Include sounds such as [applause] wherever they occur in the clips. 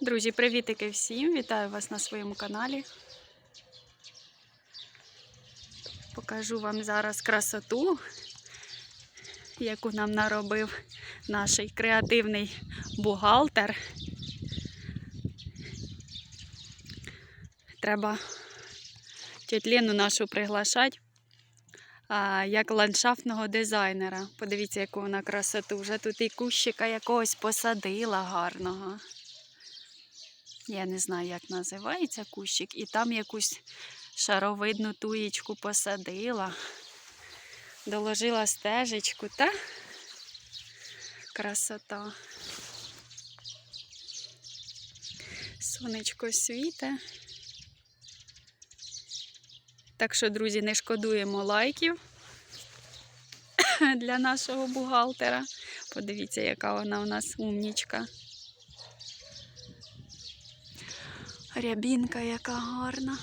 Друзі, привітики всім! Вітаю вас на своєму каналі. Покажу вам зараз красоту, яку нам наробив наш креативний бухгалтер. Треба тітлену нашу приглашати як ландшафтного дизайнера. Подивіться, яку вона красоту. Вже тут і кущика якогось посадила гарного. Я не знаю, як називається кущик, і там якусь шаровидну туєчку посадила, доложила стежечку, та красота. Сонечко світе. Так що, друзі, не шкодуємо лайків [coughs] для нашого бухгалтера. Подивіться, яка вона у нас умнічка. Рябінка яка гарна.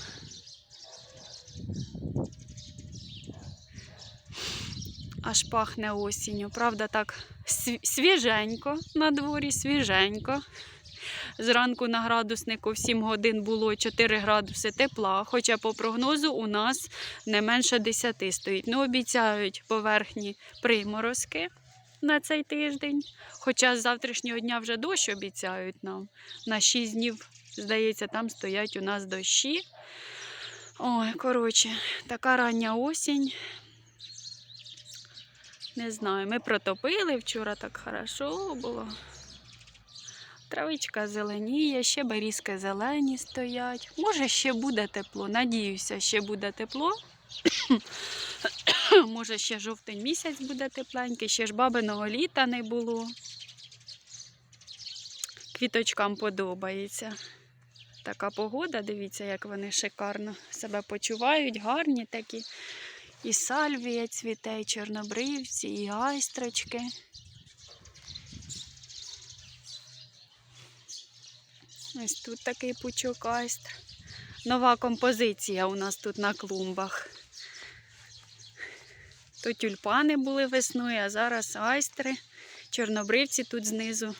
Аж пахне осінню. Правда, так свіженько на дворі, свіженько. Зранку на градуснику в 7 годин було 4 градуси тепла, хоча по прогнозу у нас не менше 10 стоїть. Ну, обіцяють поверхні приморозки на цей тиждень. Хоча з завтрашнього дня вже дощ обіцяють нам. На 6 днів, здається, там стоять у нас дощі. Ой, коротше, така рання осінь. Не знаю, ми протопили вчора так хорошо було. Травичка зеленіє, ще берізки зелені стоять. Може, ще буде тепло. Надіюся, ще буде тепло. [laughs] Може, ще жовтень місяць буде тепленький, ще ж бабиного літа не було. Квіточкам подобається. Така погода, дивіться, як вони шикарно себе почувають, гарні такі. І сальвія цвіте, і чорнобривці, і айстрочки. Ось тут такий пучок айстр. Нова композиція у нас тут на клумбах. То тюльпани були весною, а зараз айстри, чорнобривці тут знизу.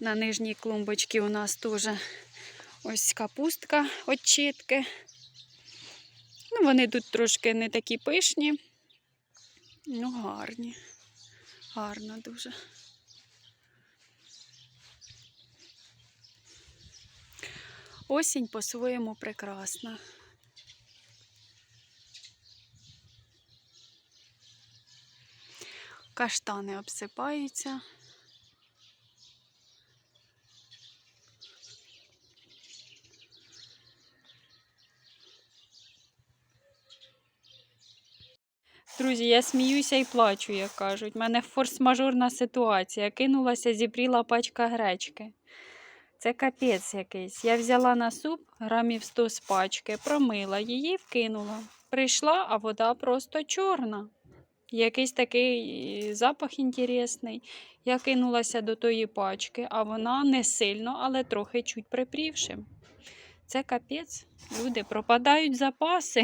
На нижній клумбочці у нас теж ось капустка очітки. Ну, вони тут трошки не такі пишні. Ну, гарні. Гарно дуже. Осінь по-своєму прекрасна. Каштани обсипаються. Друзі, я сміюся і плачу, як кажуть. У мене форс-мажорна ситуація. Кинулася, зібріла пачка гречки. Це капець якийсь. Я взяла на суп грамів 100 з пачки, промила її, вкинула. Прийшла, а вода просто чорна. Якийсь такий запах інтересний. Я кинулася до тої пачки, а вона не сильно, але трохи чуть припрівши. Це капець. Люди пропадають запаси.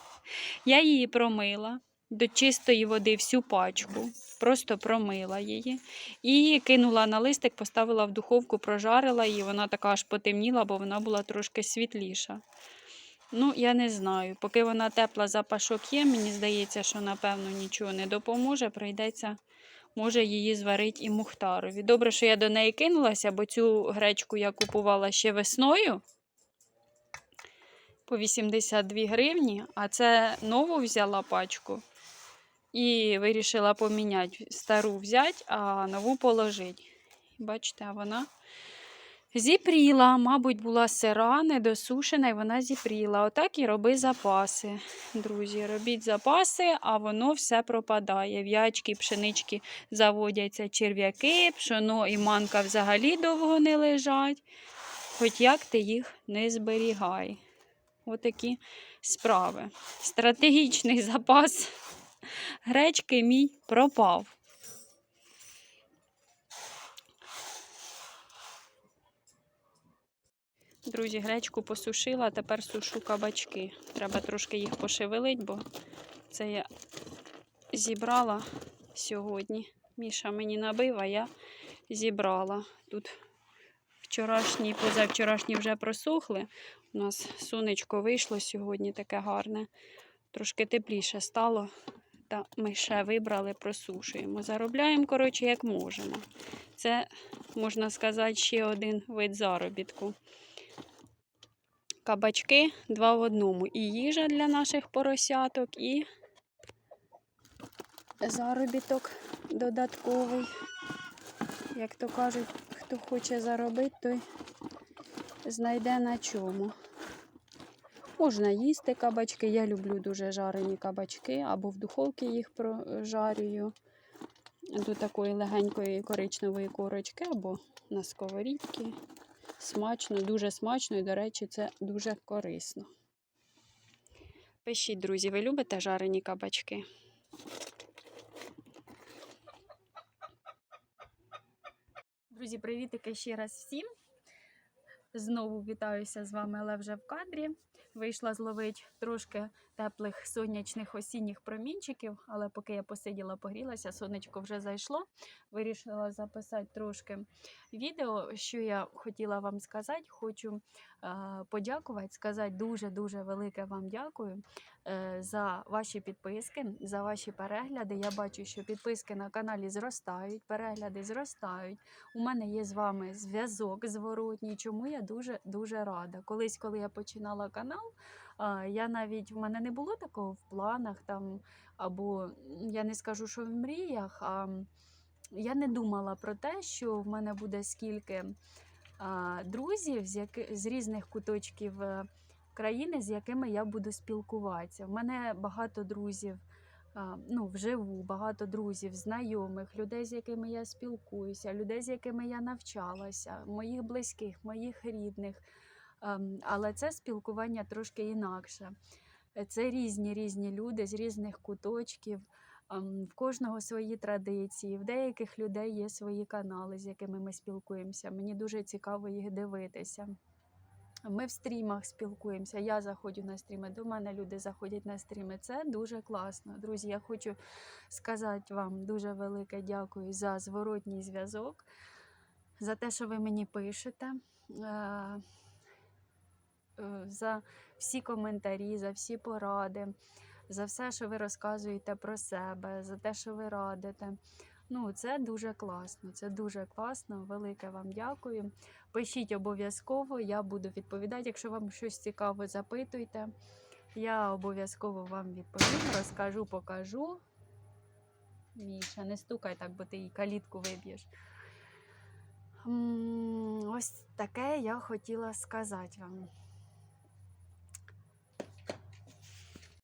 [laughs] Я її промила до чистої води всю пачку, просто промила її і кинула на листик, поставила в духовку, прожарила її. Вона така аж потемніла, бо вона була трошки світліша. Ну, я не знаю. Поки вона тепла, запашок є, мені здається, що напевно нічого не допоможе. Прийдеться, може, її зварити і мухтарові. Добре, що я до неї кинулася, бо цю гречку я купувала ще весною по 82 гривні, а це нову взяла пачку і вирішила поміняти стару взяти, а нову положити. Бачите, вона зіпріла, мабуть, була сира, недосушена, і вона зіпріла. Отак і роби запаси. Друзі, робіть запаси, а воно все пропадає. В'ячки, пшенички заводяться черв'яки, пшоно і манка взагалі довго не лежать. Хоч як ти їх не зберігай. Отакі справи. Стратегічний запас гречки мій пропав. Друзі, гречку посушила, тепер сушу кабачки. Треба трошки їх пошевелити, бо це я зібрала сьогодні. Міша мені набив, а я зібрала. Тут Вчорашні, позавчорашні вже просохли. У нас сонечко вийшло сьогодні таке гарне. Трошки тепліше стало. Та ми ще вибрали, просушуємо. Заробляємо, коротше, як можемо. Це, можна сказати, ще один вид заробітку. Кабачки два в одному. І їжа для наших поросяток, і заробіток додатковий. Як то кажуть, хто хоче заробити, той знайде на чому. Можна їсти кабачки. Я люблю дуже жарені кабачки, або в духовці їх прожарюю до такої легенької коричневої корочки, або на сковорідці. Смачно, дуже смачно і, до речі, це дуже корисно. Пишіть, друзі, ви любите жарені кабачки? Друзі, привітики ще раз всім. Знову вітаюся з вами, але вже в кадрі. Вийшла зловити трошки теплих сонячних осінніх промінчиків, але поки я посиділа, погрілася, сонечко вже зайшло. Вирішила записати трошки відео. Що я хотіла вам сказати, хочу е, подякувати, сказати дуже-дуже велике вам дякую е, за ваші підписки, за ваші перегляди. Я бачу, що підписки на каналі зростають, перегляди зростають. У мене є з вами зв'язок зворотній, чому я дуже дуже рада. Колись, коли я починала канал, а, я навіть в мене не було такого в планах там, або я не скажу, що в мріях. а Я не думала про те, що в мене буде скільки друзів з, яки, з різних куточків е, країни, з якими я буду спілкуватися. В мене багато друзів ну, вживу, багато друзів, знайомих, людей, з якими я спілкуюся, людей, з якими я навчалася, моїх близьких, моїх рідних. Ем, Але це спілкування трошки інакше. Е, Це різні різні люди з різних куточків. ем, В кожного свої традиції, в деяких людей є свої канали, з якими ми спілкуємося. Мені дуже цікаво їх дивитися. Ми в стрімах спілкуємося. Я заходжу на стріми, до мене люди заходять на стріми. Це дуже класно. Друзі, я хочу сказати вам дуже велике дякую за зворотній зв'язок, за те, що ви мені пишете, е, за всі коментарі, за всі поради, за все, що ви розказуєте про себе, за те, що ви радите. Ну, це дуже класно. Це дуже класно. Велике вам дякую. Пишіть обов'язково, я буду відповідати. Якщо вам щось цікаве, запитуйте. Я обов'язково вам відповім, розкажу, покажу. Міша, не стукай так, бо ти їй калітку виб'єш. Ось таке я хотіла сказати вам.